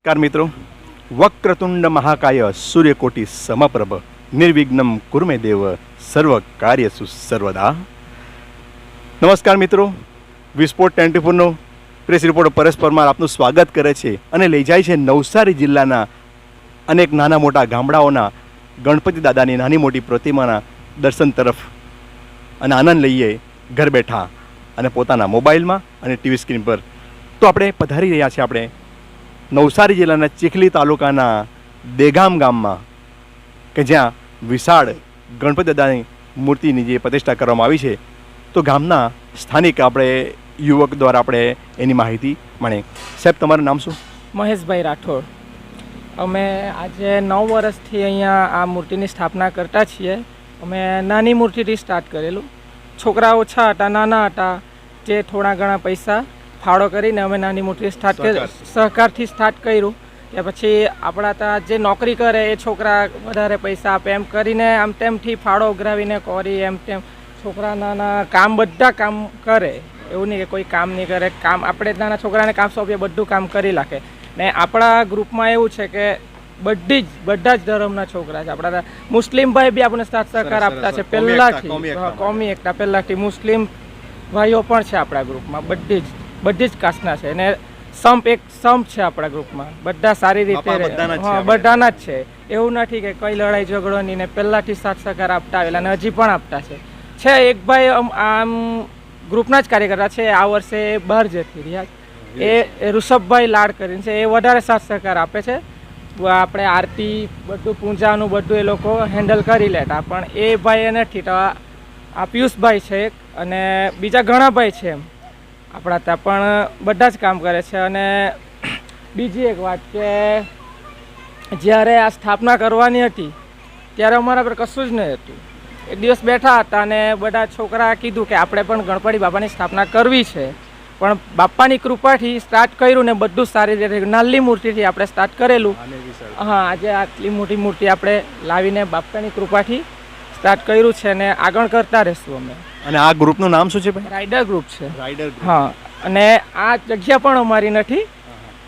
નમસ્કાર મિત્રો. વક્રતુંડ મહાકાય સૂર્યકોટી સમપ્રભ. નિર્વિઘ્નમ કુર્મે દેવ સર્વ કાર્યસુ સર્વદા. નમસ્કાર મિત્રો. વિસ્ફોટ ટ્વેન્ટી ફોરનો પ્રેસ રિપોર્ટર પરેશ પરમાર આપનું સ્વાગત કરે છે અને લઈ જાય છે નવસારી જિલ્લાના અનેક નાના મોટા ગામડાઓના ગણપતિ દાદાની નાની મોટી પ્રતિમાના દર્શન તરફ અને આનંદ લઈએ ઘર બેઠા અને પોતાના મોબાઈલમાં અને ટીવી સ્ક્રીન પર. તો આપણે પધારી રહ્યા છીએ આપણે નવસારી જિલ્લાના ચીખલી તાલુકાના દેગામ ગામમાં, કે જ્યાં વિશાળ ગણપતિ દાદાની મૂર્તિની જે પ્રતિષ્ઠા કરવામાં આવી છે, તો ગામના સ્થાનિક આપણે યુવક દ્વારા આપણે એની માહિતી મળે. સાહેબ, તમારું નામ શું? મહેશભાઈ રાઠોડ. અમે આજે નવ વર્ષથી અહીંયા આ મૂર્તિની સ્થાપના કરતા છીએ. અમે નાની મૂર્તિથી સ્ટાર્ટ કરેલું. છોકરા ઓછા હતા, નાના હતા, જે થોડા ઘણા પૈસા ફાળો કરીને અમે નાની મોટી સ્ટાર્ટ કરી સહકારથી. સ્ટાર્ટ કર્યું. કે પછી આપણા ત્યાં જે નોકરી કરે એ છોકરા વધારે પૈસા આપે. એમ કરીને આમ તેમથી ફાળો ઉઘરાવીને કોરી એમ તેમ છોકરા નાના કામ બધા કામ કરે. એવું નહીં કે કોઈ કામ નહીં કરે. કામ આપણે નાના છોકરાને કામ સોંપીએ બધું કામ કરી નાખે. ને આપણા ગ્રુપમાં એવું છે કે બધી જ બધા જ ધર્મના છોકરા છે. આપણા મુસ્લિમ ભાઈ બી આપણને સાથ સહકાર આપતા છે. પહેલાંથી. કોમી એકતા પહેલાથી. મુસ્લિમ ભાઈઓ પણ છે આપણા ગ્રુપમાં. બધી જ. બધી જ કાસ્ટના છે. અને સંપ એક સંપ છે આપણા ગ્રુપમાં. બધા સારી રીતે બધાના જ છે એવું નથી કે કઈ લડાઈ ઝઘડો નહીં ને પહેલાંથી સાથ સહકાર આપતા આવેલા અને હજી પણ આપતા છે. છે એક ભાઈ આમ- ગ્રુપના જ કાર્યકર્તા છે. આ વર્ષે બહાર જતી રહ્યા. એ ઋષભભાઈ લાડ કરીને છે. એ વધારે સાથ સહકાર આપે છે. આપણે આરતી બધું પૂજાનું બધું એ લોકો હેન્ડલ કરી લેતા. પણ એ ભાઈ એ નથી. તો આ આ પિયુષભાઈ છે અને બીજા ઘણા ભાઈ છે એમ. આપણા ત્યાં પણ બધા જ કામ કરે છે અને બીજી એક વાત કે જ્યારે આ સ્થાપના કરવાની હતી ત્યારે અમારા પર કશું જ નહીં હતું. એક દિવસ બેઠા હતા અને બધા છોકરા કીધું કે આપણે પણ ગણપતિ બાપાની સ્થાપના કરવી છે. પણ બાપાની કૃપાથી સ્ટાર્ટ કર્યું ને બધું સારી રીતે નાલ્લી મૂર્તિથી આપણે સ્ટાર્ટ કરેલું. હા આજે આટલી મોટી મૂર્તિ આપણે લાવીને બાપાની કૃપાથી સ્ટાર્ટ કર્યું છે ને આગળ કરતા રહેશું અમે. અને આ ગ્રુપનું નામ શું છે ભાઈ? રાઇડર ગ્રુપ છે. રાઇડર હા અને આ જગ્યા પણ અમારી નથી.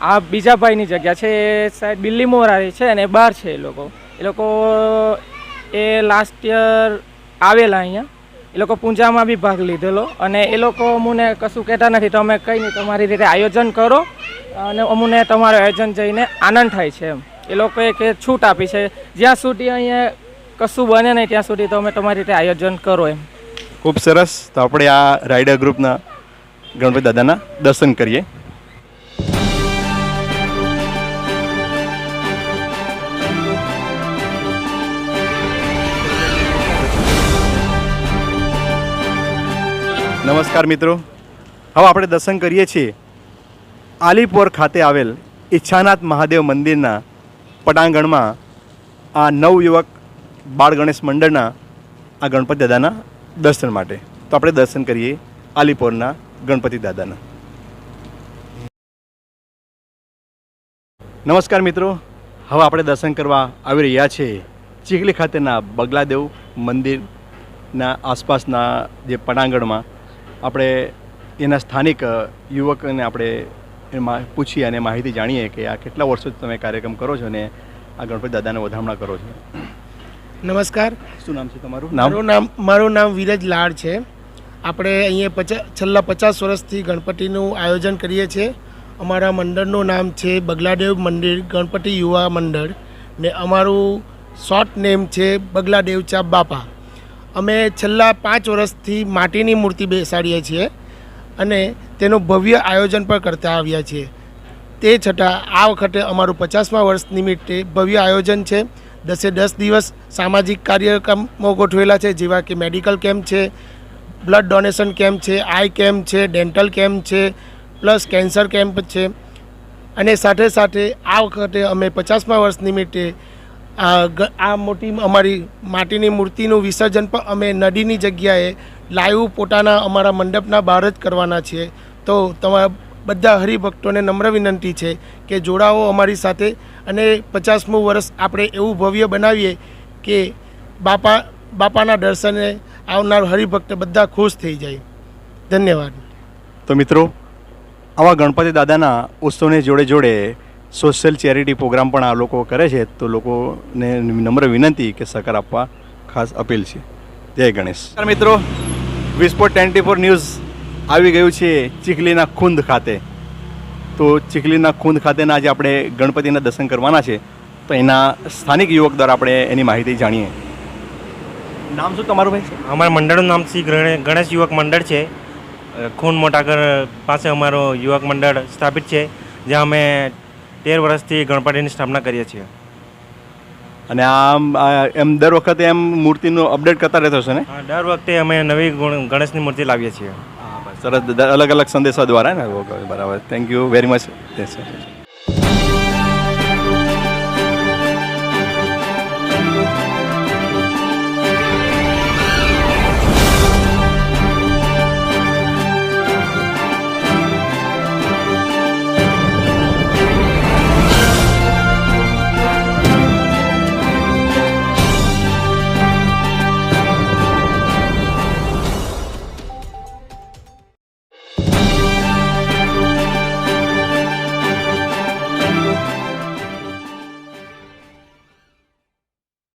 આ બીજા ભાઈની જગ્યા છે એ સાહેબ બિલ્લી મોરારી છે અને બહાર છે એ લોકો. એ લોકો એ લાસ્ટ યર આવેલા અહીંયા. એ લોકો પૂજામાં બી ભાગ લીધેલો અને એ લોકો અમને કશું કહેતા નથી. તો અમે કંઈ નહીં તમારી રીતે આયોજન કરો અને અમને તમારું આયોજન જઈને આનંદ થાય છે એમ. એ લોકોએ કે છૂટ આપી છે. જ્યાં સુધી અહીંયા કશું બને નહીં ત્યાં સુધી તો અમે તમારી રીતે આયોજન કરો એમ. ખૂબ સરસ. તો આપણે આ રાઇડર ગ્રુપના ગણપતિ દાદાના દર્શન કરીએ. નમસ્કાર મિત્રો. હવે આપણે દર્શન કરીએ છીએ. આલીપોર ખાતે આવેલ ઈચ્છાનાથ મહાદેવ મંદિરના પટાંગણમાં આ નવયુવક બાળ ગણેશ મંડળના આ ગણપતિ દાદાના દર્શન માટે. તો આપણે દર્શન કરીએ આલીપોરના ગણપતિ દાદાના. નમસ્કાર મિત્રો. હવે આપણે દર્શન કરવા આવી રહ્યા છીએ ચીખલી ખાતેના બગલાદેવ મંદિરના આસપાસના જે પટાંગણમાં આપણે એના સ્થાનિક યુવકને આપણે એમાં પૂછીએ અને માહિતી જાણીએ કે આ કેટલા વર્ષોથી તમે કાર્યક્રમ કરો છો અને આ ગણપતિ દાદાને વધામણા કરો છો. નમસ્કાર. શું નામ છે તમારું? મારું નામ મારું નામ વિરજ લાડ છે. આપણે અહીંયા પચાસ છેલ્લા પચાસ વર્ષથી ગણપતિનું આયોજન કરીએ છીએ. અમારા મંડળનું નામ છે બગલાદેવ મંદિર ગણપતિ યુવા મંડળ ને અમારું શોર્ટ નેમ છે બગલાદેવ ચા બાપા. અમે છેલ્લા પાંચ વર્ષથી માટીની મૂર્તિ બેસાડીએ છીએ અને તેનું ભવ્ય આયોજન પણ કરતા આવ્યા છીએ. તે છતાં આ વખતે અમારું પચાસમા વર્ષ નિમિત્તે ભવ્ય આયોજન છે. દસે દસ દિવસ સામાજિક કાર્યક્રમો ગોઠવેલા છે, જેવા કે મેડિકલ કેમ્પ છે, બ્લડ ડોનેશન કેમ્પ છે, આઈ કેમ્પ છે, ડેન્ટલ કેમ્પ છે, પ્લસ કેન્સર કેમ્પ છે. અને સાથે સાથે આ વખતે અમે પચાસમા વર્ષ નિમિત્તે આ મોટી અમારી માટીની મૂર્તિનું વિસર્જન પણ અમે નદીની જગ્યાએ લાઈવ પોતાના અમારા મંડપના બહાર જ કરવાના છીએ. તો તમારા બધા હરિભક્તોને નમ્ર વિનંતી છે કે જોડાઓ અમારી સાથે અને પચાસમું વર્ષ આપણે એવું ભવ્ય બનાવીએ કે બાપા બાપાના દર્શને આવનાર હરિભક્ત બધા ખુશ થઈ જાય. ધન્યવાદ. તો મિત્રો આવા ગણપતિ દાદાના ઉત્સવની જોડે જોડે સોશિયલ ચેરિટી પ્રોગ્રામ પણ આ લોકો કરે છે તો લોકોને નમ્ર વિનંતી કે સહકાર આપવા ખાસ અપીલ છે. જય ગણેશ. મિત્રો. વિસ્પોર્ટ ટ્વેન્ટી ફોર ન્યૂઝ આવી ગયું છે ચીખલીના ખુંદ ખાતે. તો ચીખલીના ખુંદ ખાતેના આજે આપણે ગણપતિના દર્શન કરવાના છે. તો એના સ્થાનિક યુવક દ્વારા આપણે એની માહિતી જાણીએ. નામ શું તમારું ભાઈ? અમારા મંડળનું નામ શ્રી ગણે- ગણેશ યુવક મંડળ છે. ખૂન મોટાગર પાસે અમારો યુવક મંડળ સ્થાપિત છે જ્યાં અમે તેર વર્ષથી ગણપતિની સ્થાપના કરીએ છીએ. અને આમ એમ દર વખતે એમ મૂર્તિનું અપડેટ કરતા રહેતો હશે ને? દર વખતે અમે નવી ગુણ- ગણેશની મૂર્તિ લાવીએ છીએ. સરસ અલગ અલગ સંદેશા દ્વારા ને બરાબર. Thank you very much